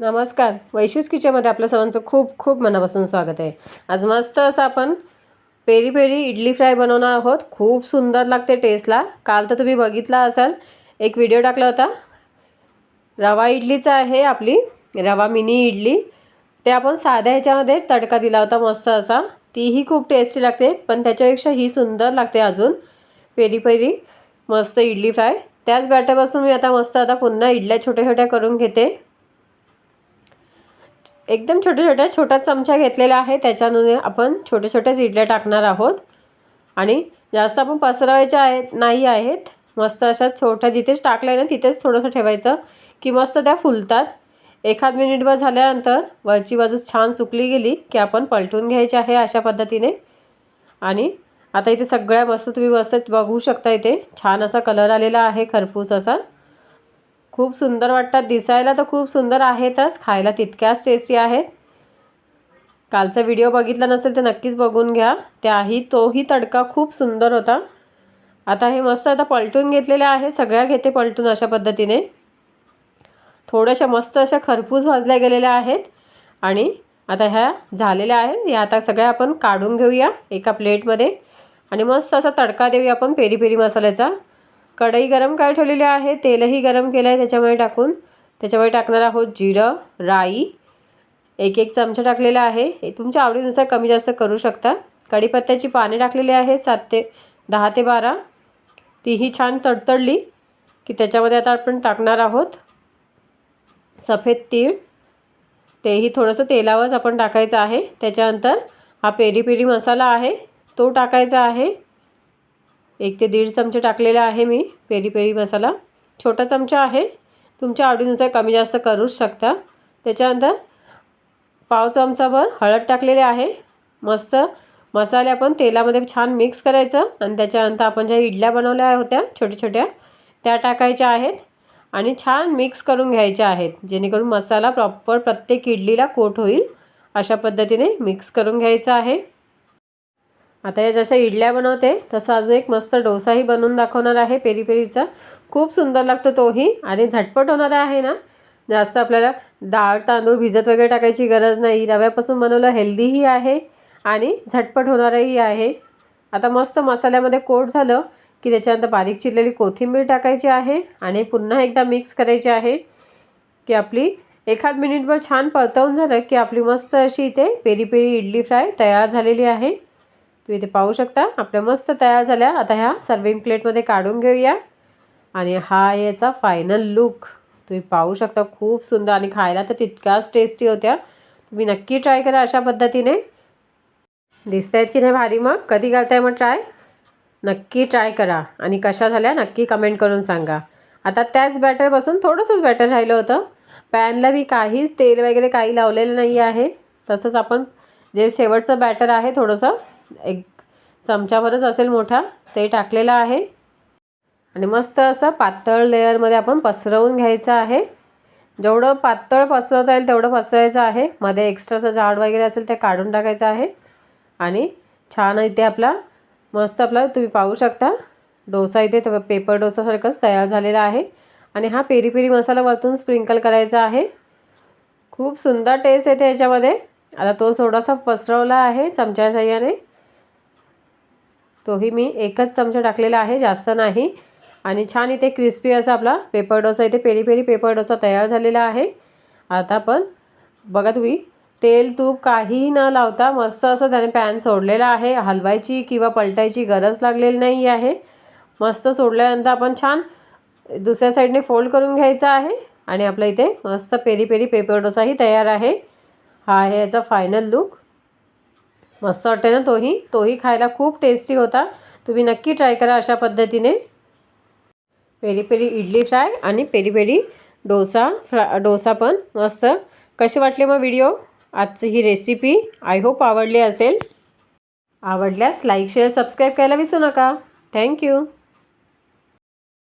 नमस्कार. वैशूस किचनमध्ये आपल्या सर्वांचं खूप खूप मनापासून स्वागत आहे. आज मस्त असं आपण पेरी पेरी इडली फ्राय बनवणार आहोत. खूप सुंदर लागते टेस्टला. काल तर तुम्ही बघितला असाल. एक व्हिडिओ टाकला होता. रवा इडलीचा आहे आपली. रवा मिनी इडली. ते आपण साध्या ह्याच्यामध्ये तडका दिला होता मस्त असा. तीही खूप टेस्टी लागते पण त्याच्यापेक्षा ही सुंदर लागते अजून. पेरी पेरी मस्त इडली फ्राय. त्याच बॅटरपासून मी आता मस्त आता पुन्हा इडल्या छोट्या छोट्या करून घेते. एकदम छोट्या छोट्या छोटा चमचा घेतलेला आहे. त्याच्याने आपण छोट्या छोट्याच इडल्या टाकणार आहोत. आणि जास्त आपण पसरवायच्या आहेत नाही आहेत. मस्त अशा छोट्या जिथेच टाकल्या ना तिथेच थोडंसं ठेवायचं. की मस्त त्या फुलतात. एखाद मिनिटभर झाल्यानंतर वरची बाजू छान सुकली गेली की आपण पलटून घ्यायची आहे अशा पद्धतीने. आणि आता इथे सगळ्या मस्त तुम्ही मस्त बघू शकता इथे. छान असा कलर आलेला आहे खरपूस असा. खूप सुंदर वाटतात. दिसायला तर खूप सुंदर आहेतच. खायला तितक्याच टेस्टी आहेत. कालचा व्हिडिओ बघितला नसेल तर नक्कीच बघून घ्या. त्याही तोही तडका खूप सुंदर होता. आता हे मस्त आता पलटून घेतलेले आहे. सगळ्या घेते पलटून अशा पद्धतीने. थोड्याशा मस्त अशा खरपूस भाजल्या गेलेल्या आहेत. आणि आता ह्या झालेल्या आहेत. या आता सगळ्या आपण काढून घेऊया एका प्लेटमध्ये आणि मस्त असा तडका देऊया आपण पेरी पेरी मसाल्याचा. कढई गरम काय ठेवलेली आहे तेलही गरम केलं आहे त्याच्यामध्ये टाकून. त्याच्यामध्ये टाकणार आहोत जिरं राई. एक एक चमचा टाकलेला आहे. हे तुमच्या आवडीनुसार कमी जास्त करू शकता. कढीपत्त्याची पाने टाकलेली आहे सात ते दहा ते बारा. तीही छान तडतडली की त्याच्यामध्ये आता आपण टाकणार आहोत सफेद तीळ. तेही थोडंसं तेलावरच आपण टाकायचं आहे. त्याच्यानंतर हा पेरी पेरी मसाला आहे तो टाकायचा आहे. एक ते दीड चमचे टाकलेला आहे मी पेरी पेरी मसाला. छोटा चमचा आहे. तुमच्या आवडीनुसार कमी जास्त करूच शकता. त्याच्यानंतर पाव चमचाभर हळद टाकलेले आहे. मस्त मसाले आपण तेलामध्ये छान मिक्स करायचं आणि त्याच्यानंतर आपण ज्या इडल्या बनवल्या होत्या छोट्या छोट्या त्या टाकायच्या आहेत आणि छान मिक्स करून घ्यायच्या आहेत. जेणेकरून मसाला प्रॉपर प्रत्येक इडलीला कोट होईल. अशा पद्धतीने मिक्स करून घ्यायचं आहे. आता या जशा इडल्या बनवते तसा अजून एक मस्त डोसाही बनवून दाखवणार आहे पेरी पेरीचा. खूप सुंदर लागतो तोही आणि झटपट होणारा आहे ना. जास्त आपल्याला डाळ तांदूळ भिजत वगैरे टाकायची गरज नाही. रव्यापासून बनवलं हेल्दीही आहे आणि झटपट होणारही आहे. आता मस्त मसाल्यामध्ये कोट झालं की त्याच्यानंतर बारीक चिरलेली कोथिंबीर टाकायची आहे आणि पुन्हा एकदा मिक्स करायची आहे की आपली एखाद मिनिटभर छान परतवून झालं की आपली मस्त अशी इथे पेरी पेरी इडली फ्राय तयार झालेली आहे. तुम्ही इथे पाहू शकता. आपल्या मस्त तयार झाल्या. आता ह्या सर्विंग प्लेटमध्ये काढून घेऊया. आणि हा याचा फायनल लुक तुम्ही पाहू शकता खूप सुंदर. आणि खायला तर तितक्याच टेस्टी होत्या. तुम्ही नक्की ट्राय करा अशा पद्धतीने. दिसत आहेत की नाही भारी मग? कधी करताय मग ट्राय नक्की ट्राय करा. आणि कशा झाल्या नक्की कमेंट करून सांगा. आता त्याच बॅटरपासून थोडंसंच बॅटर राहिलं होतं. पॅनला मी काहीच तेल वगैरे काही लावलेलं नाही आहे. तसंच आपण जे शेवटचं बॅटर आहे थोडंसं एक चमच्यावरच असेल मोठा ते टाकलेलं आहे. आणि मस्त असं पातळ लेअरमध्ये आपण पसरवून घ्यायचं आहे. जेवढं पातळ पसरवता येईल तेवढं पसरायचं आहे. मध्ये एक्स्ट्राचं झाड वगैरे असेल ते काढून टाकायचं आहे. आणि छान इथे आपला मस्त आपला तुम्ही पाहू शकता डोसा इथे पेपर डोसासारखंच तयार झालेला आहे. आणि हा पेरी पेरी मसाला वरतून स्प्रिंकल करायचा आहे. खूप सुंदर टेस्ट येते याच्यामध्ये. आता तो थोडासा पसरवला आहे चमच्या साह्याने तोही मी एकच चमचा टाकलेला आहे जास्त नाही. आणि छान इथे क्रिस्पी असा आपला पेपर डोसा इथे पेरी पेरी पेपर डोसा तयार झालेला आहे. आता पण बघा तुम्ही तेल तूप काहीही न लावता मस्त असं त्याने पॅन सोडलेला आहे. हलवायची किंवा पलटायची गरज लागलेली नाही आहे. मस्त सोडल्यानंतर आपण छान दुसऱ्या साईडने फोल्ड करून घ्यायचा आहे. आणि आपल्या इथे मस्त पेरी पेरी पेपर डोसाही तयार आहे. हा आहे याचा फायनल लुक मस्त वाटते ना तोही? तोही खायला खूप टेस्टी होता. तुम्ही नक्की ट्राय करा अशा पद्धतीने. पेरी पेरी इडली फ्राय आणि peri peri dosa fry dosa पण मस्त. कसे वाटले मग व्हिडिओ आजची ही रेसिपी आय होप आवडली असेल. आवडल्यास लाईक शेअर सबस्क्राईब करायला विसरू नका. थँक्यू